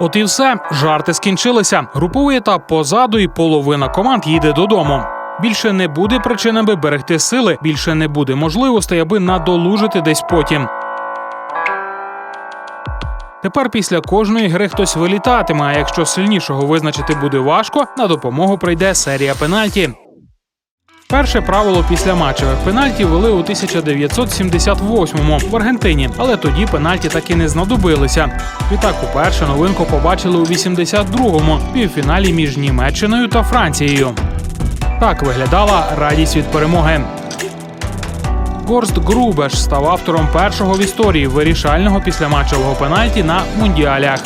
От і все, жарти скінчилися. Груповий етап позаду, і половина команд їде додому. Більше не буде причин, аби берегти сили, більше не буде можливостей, аби надолужити десь потім. Тепер після кожної гри хтось вилітатиме. А якщо сильнішого визначити буде важко, на допомогу прийде серія пенальті. Перше правило після матчевих пенальті вели у 1978-му в Аргентині, але тоді пенальті так і не знадобилися. Відтак, уперше новинку побачили у 82-му півфіналі між Німеччиною та Францією. Так виглядала радість від перемоги. Горст Грубеш став автором першого в історії вирішального післяматчевого пенальті на мундіалях.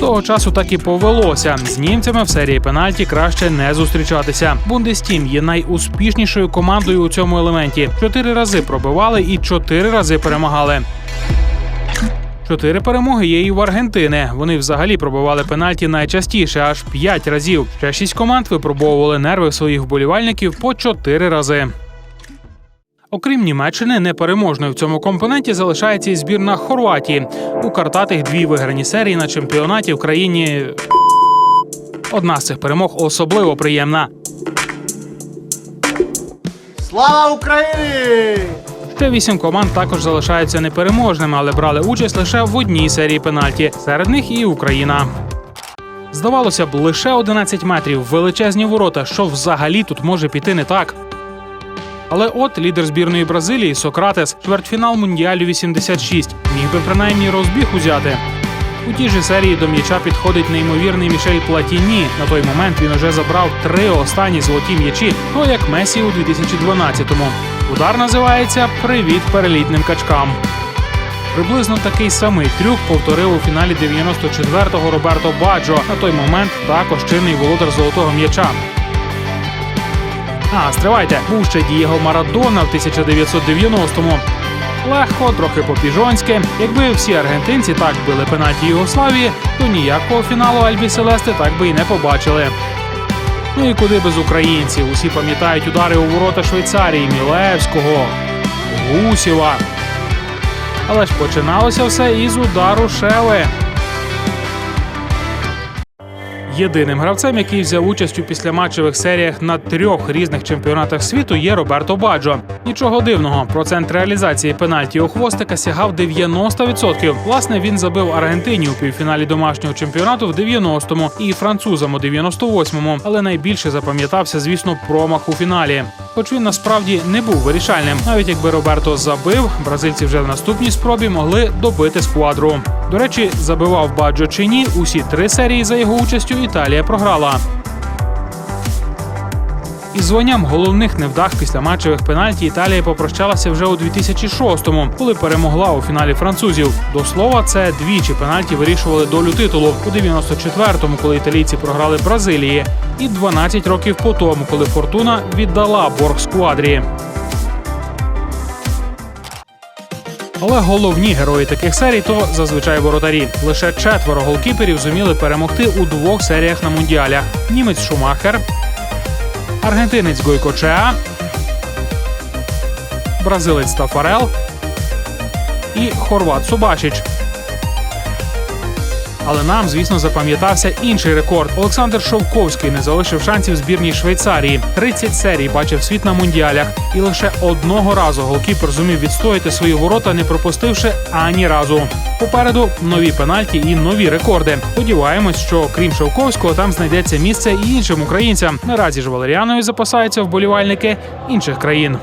Того часу так і повелося. З німцями в серії пенальті краще не зустрічатися. Бундестім є найуспішнішою командою у цьому елементі. Чотири рази пробивали і чотири рази перемагали. Чотири перемоги є і в Аргентини. Вони взагалі пробивали пенальті найчастіше, аж п'ять разів. Ще шість команд випробовували нерви своїх вболівальників по чотири рази. Окрім Німеччини, непереможною в цьому компоненті залишається і збірна Хорватії. У картатих дві виграні серії на чемпіонаті в країні. Одна з цих перемог особливо приємна. Слава Україні! Ще вісім команд також залишаються непереможними, але брали участь лише в одній серії пенальті. Серед них і Україна. Здавалося б, лише 11 метрів, величезні ворота. Що взагалі тут може піти не так? Але от лідер збірної Бразилії Сократес, чвертьфінал Мундіалю 86, міг би принаймні розбіг узяти. У тій же серії до м'яча підходить неймовірний Мішель Платіні. На той момент він уже забрав три останні золоті м'ячі, то як Месі у 2012-му. Удар називається Привіт перелітним качкам. Приблизно такий самий трюк повторив у фіналі 94-го Роберто Баджо. На той момент також чинний володар золотого м'яча. А, стривайте, був ще Дієго Марадона в 1990-му. Легко, трохи по-піжонськи. Якби всі аргентинці так били пенальті Югославії, то ніякого фіналу Альбі Селести так би і не побачили. Ну і куди без українців? Усі пам'ятають удари у ворота Швейцарії, Мілевського, Гусєва. Але ж починалося все із удару Шеви. Єдиним гравцем, який взяв участь у післяматчевих серіях на трьох різних чемпіонатах світу, є Роберто Баджо. Нічого дивного, процент реалізації пенальті у хвостика сягав 90%. Власне, він забив Аргентині у півфіналі домашнього чемпіонату в 90-му і французам у 98-му. Але найбільше запам'ятався, звісно, промах у фіналі. Хоч він насправді не був вирішальним. Навіть якби Роберто забив, бразильці вже в наступній спробі могли добити сквадру. До речі, забивав Баджо чи ні, усі три серії за його участю Італія програла. Із званням головних невдах після матчевих пенальті Італія попрощалася вже у 2006-му, коли перемогла у фіналі французів. До слова, це двічі пенальті вирішували долю титулу у 94-му, коли італійці програли Бразилії, і 12 років по тому, коли Фортуна віддала борг сквадрі. Але головні герої таких серій то зазвичай воротарі. Лише четверо голкіперів зуміли перемогти у двох серіях на мундіалях: німець Шумахер, аргентинець Гойко Чеа, бразилець Тафарел і хорват Субачич. Але нам, звісно, запам'ятався інший рекорд. Олександр Шовковський не залишив шансів збірній Швейцарії. 30 серій бачив світ на мундіалях, і лише одного разу голкіпер зумів відстояти свої ворота, не пропустивши ані разу. Попереду нові пенальті і нові рекорди. Сподіваємось, що крім Шовковського, там знайдеться місце і іншим українцям. Наразі ж Валеріаною запасаються вболівальники інших країн.